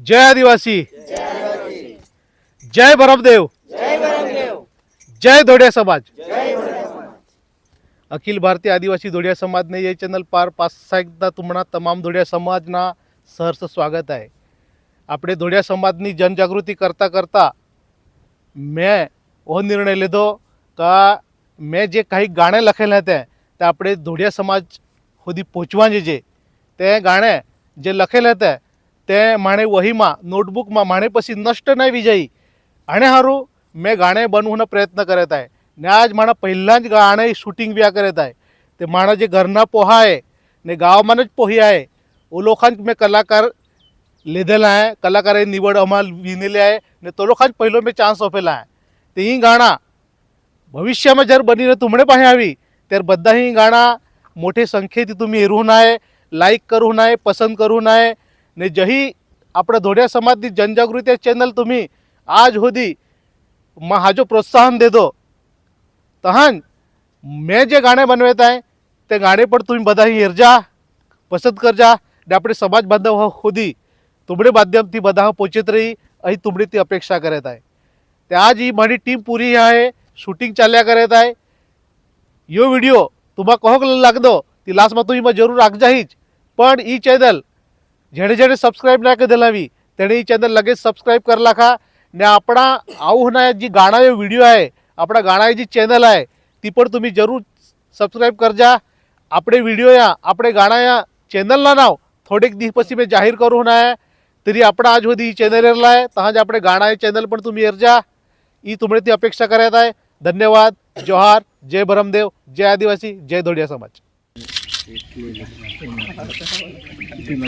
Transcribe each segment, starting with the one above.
जय आदिवासी जय भरमदेव जय धोड्या समाज अखिल भारतीय आदिवासी धोड्या समाजने ये चॅनल पार પાછા એકદા તુમણા તમામ ધોડિયા સમાજના સહર્ષ સ્વાગત आहे આપણે ધોડિયા સમાજની જનજાગૃતિ કરતા કરતા મેં એવો નિર્ણય લીધો કે મેં જે काही ગાણે લખેલા હતા તે આપણે ધોડિયા સમાજ સુધી પહોંચવાની છે તે ગાણે જે લખેલા હતા ते તે માણે વહીમાં નોટબુકમાં માણે પછી નષ્ટ નહીં વિજયી આને સારું મેં ગાણે બનવાનો પ્રયત્ન કરતા ને આજ મારા પહેલાં જ ગાણે શૂટિંગ વ્યા કરતા તે મારા જે ઘરના પોહાય ને ગાવમાં જ પોહ્યા ओ लोकांक मी कलाकार लिहिलेला आहे कलाकार निवड आम्हाला विनेली आहे ने तो लोकांक पहिलो मी चान्स सोपेला आहे. ते ही गाणं भविष्यामध्ये जर बनीने तुमडे पाहे तर बद्दा ही गाणं मोठे संख्येत तुम्ही हेरून आहे लाईक करू आहे पसंत करू आहे ને जही આપણે धोड्या સમાજની जनजागृती चॅनल तुम्ही आज होदी मा हा जो प्रोत्साहन दे दो तहान મેં જે ગાણે બનવેતા હે તે ગાણે પર तुम्ही बधाही હિરજા पसंत करजा ને આપણે समाज बांधव होदी तुमडे माध्यम ती बधा पोचित रही अही तुमडी ती अपेक्षा करत आहे ते आज ही माझी टीम पुरी आहे शूटिंग चालल्या करत आहे यो व्हिडिओ तुम्हा कोहक लागदो ती लास्ट लास्टमा तुम्ही मग जरूर आगजाहीच पण ई चॅनल જેણે જેણે સબસ્ક્રાઈબ ના કરી દેલાવી તેણે એ ચેનલ लगेच સબસ્ક્રાઈબ कर लाखा ને આપણા આવું होणार जी गाणा व्हिडिओ आहे આપણા ગાણા जी चॅनल आहे ती पण तुम्ही जरूर सबस्क्राईब करजा આપણે વિડીયો યા આપણે ગાણા યા ચેનલના નાવ થોડેક દિવસ પછી મેં જાહેર કરું ના आहे तरी आपण आज होती चॅनल एरला आहे तहाज આપણે ગાણા चॅनल पण तुम्ही एरजा ही तुमने ती अपेक्षा करत आहे धन्यवाद जोहार जय भरमदेव जय आदिवासी जय धोडिया समाज Terima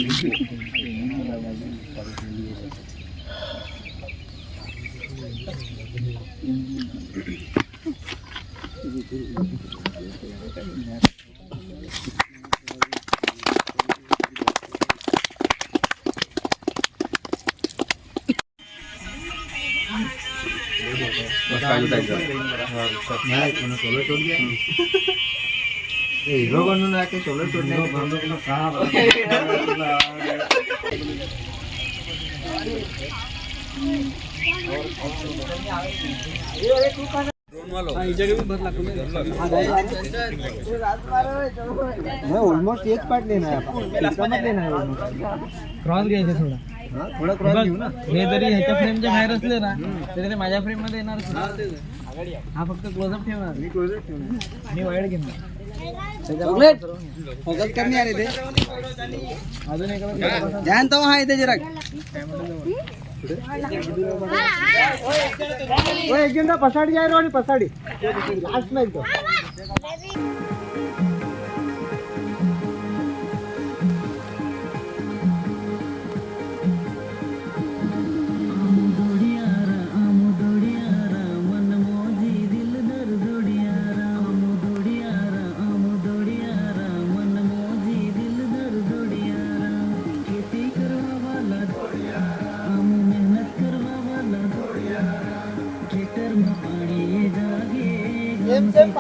kasih itu. Nah, itu mana solo. है लेना है almost. क्रॉस घ्यायचा थोडा. थोड़ा क्रॉस घेऊ ना. हे जरी ह्याच्या फ्रेमच्या बाहेर असले ना तरी ते माझ्या फ्रेममध्ये येणार हा फक्त क्लोजअप ठेवणार. मी closer ठेवणार. आणि वाईड घेणार. फोकस करणे आले ते अजून एका ध्यान तो आहे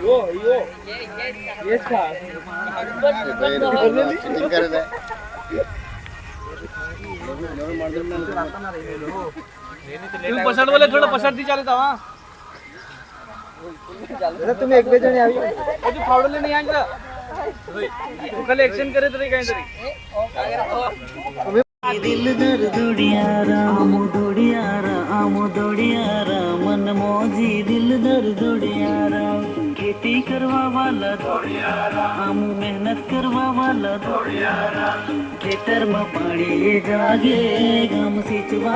यो यो ये था चिटिंग कर रहा है पसंद वाले थोड़ा पसंद दी चाले था वहाँ तुम्ही एक बेजणी आवी तू तो फावडले नाही आणलं तुकाला एक्शन करे तरी काहीतरी दिल दर्द दुडिया राम दिल दर दुडियारा खेती करवा वाला दुडियारा आमो मेहनत करवा वाला दुडियारा खेतर में पानी जागे गम सिंचवा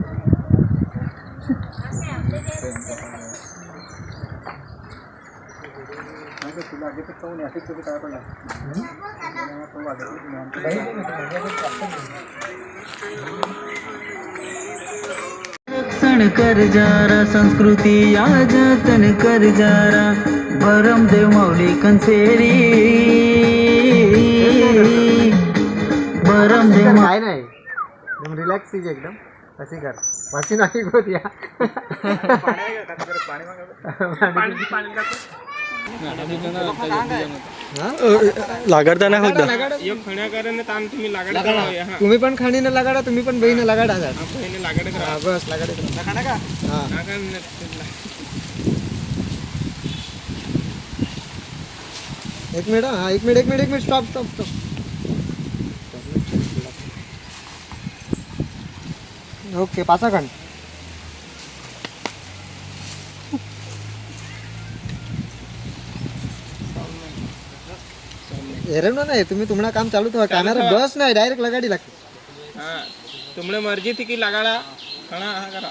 रक्षण कर जा रहा संस्कृति या जतन कर जा रहा बरम दे मौली कंसेरी बरम दे माय नाही. एकदम रिलॅक्स एकदम. असे कर. वाशी नाही होत या लागडता नाही होत तुम्ही पण खाणीनं लगाडा तुम्ही पण बहीण लगाडा बस लगाडे हा. एक मिनिट हा एक मिनिट एक मिनिट एक minute stop stop stop okay पाचा खंड एरवण नाही तुम्ही तुम्हाला काम चालू ठेवा. कॅमेरा बस नाही डायरेक्ट लगाडी लागते. तुमने मर्जी थी की लगाडा खाना हा करा.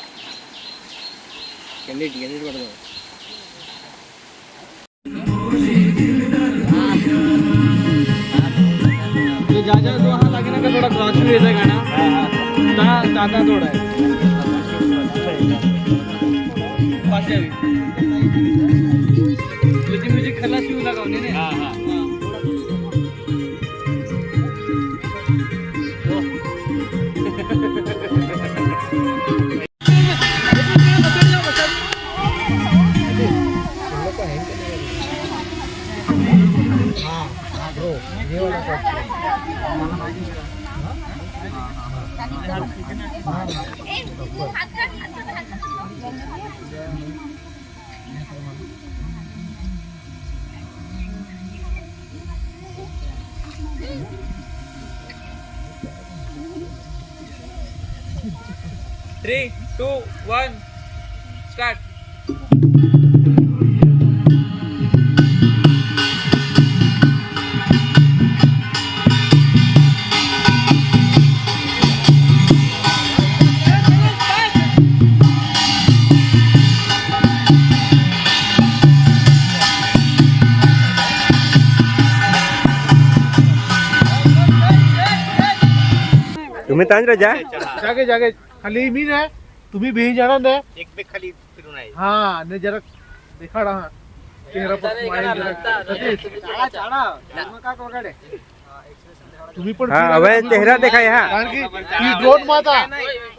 ये जा जा तो हाँ लगे ना का थोड़ा क्रॉस भी रहता है गाना दादा थोड़ा है लेकिन मुझे खला शिव लगाने ने हाँ हाँ हाँ हाँ ब्रो ये वाला Three, two, one, start. तुम्ही तांजरा जा जागे जागे खाली मी नाही तुम्ही भी जाना जाणार एक एकमेक खाली फिरून आहे हा ने जरा देखा रहा चेहरा तुम्ही पण चेहरा देखाय हा कारण की ही ड्रोन माता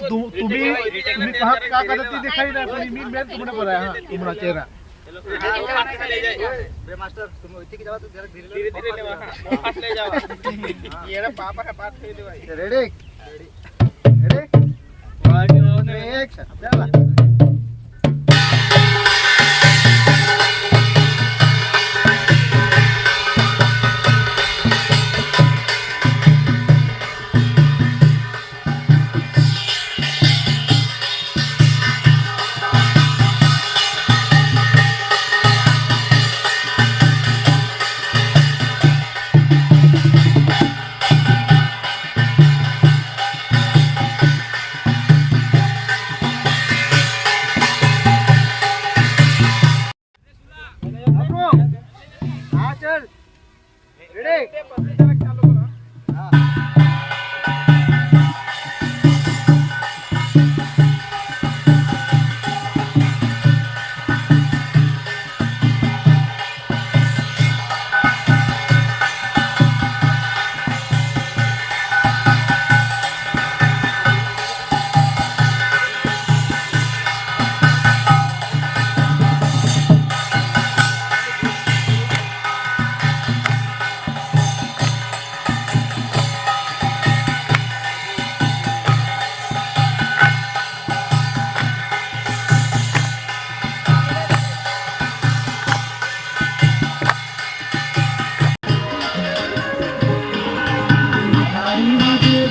तुम्ही तुम्ही कहा का करत ती देखाई नाही पण मी मेन तुम्हाला बोलाय हा तुम्हाला चेहरा मास्टर तुम इतने की जाओ तो जरा धीरे धीरे ले जाओ ये ना पापा का बात कर रेडी रेडी कर चल। रेडी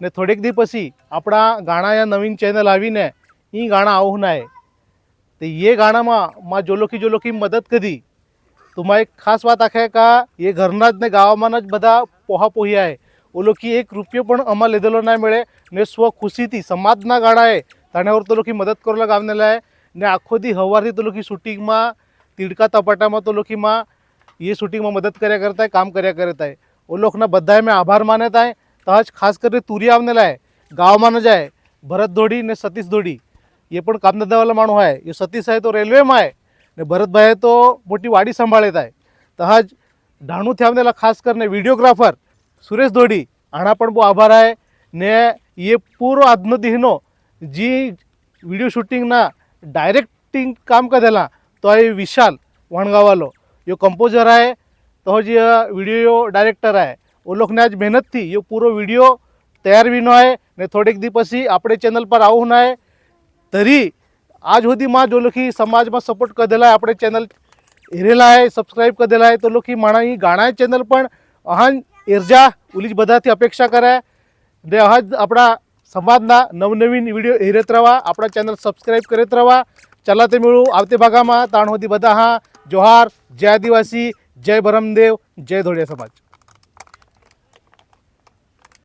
ने थोड़े दिन पशी अपना गाना या नवीन चैनल आने ई गाना आना है तो ये गाना में माँ जोलो की जोलो की मदद करी तुम्हें एक खास बात आखे का ये घरना गाँव में बदा पोहा पोही है वो लोग की एक रुपये अमा लीधे ना मिले ने स्व खुशी थी समाज ना गाड़ा है ताने और तो लोग मदद कर लगा है ने आखो दी हवा थी तो लोग शूटिंग में तिड़का तपाटा में तो लोग माँ ये शूटिंग में मदद करता है काम करता है वो लोग बधाए मैं आभार मानता है તો આજ ખાસ કરીને તુરી આવને લાય ગામમાં ન જાય ભરત ધોડી ને સતીશ ધોડી એ પણ કામધંધાવાળા માણો હોય એ સતીશ आहे તો રેલવેમાં आहे ને ભરતભાઈ તો મોટી વાડી સંભાળે થાય તો આજ ઢાણુથી આવનેલા ખાસ કરીને વિડીયોગ્રાફર સુરેશ ધોડી આના પણ બહુ આભાર आहे ને એ પૂરો આજનો દિહનો जी व्हिडिओ शूटिंगना डायरेक्टिंग काम करेला तो आहे विशाल वणगावालो यो कंपोजर आहे तो जी व्हिडिओ डायरेक्टर आहे वो लोग ने आज मेहनत थी ये पूरा वीडियो तैयार भी ना है ने थोड़ेक एक दिन पशी अपने चैनल पर आओ ना है तरी आज होती माँ जो लोग समाज में सपोर्ट कर दिला है अपने चैनल हेरेला है सब्सक्राइब कर दिला है तो लोग माँ गाणा चैनल पर अहन ईर्जा उलीज बधा थी अपेक्षा कराए ने अहज अपना संवाद ना नवनवीन वीडियो हिरेत रहा अपना चैनल सब्सक्राइब करेत रहा चलाते मिलो आते भागा में ताण होती बधा हाँ जोहार जय आदिवासी जय भरमदेव जय धोड़िया समाज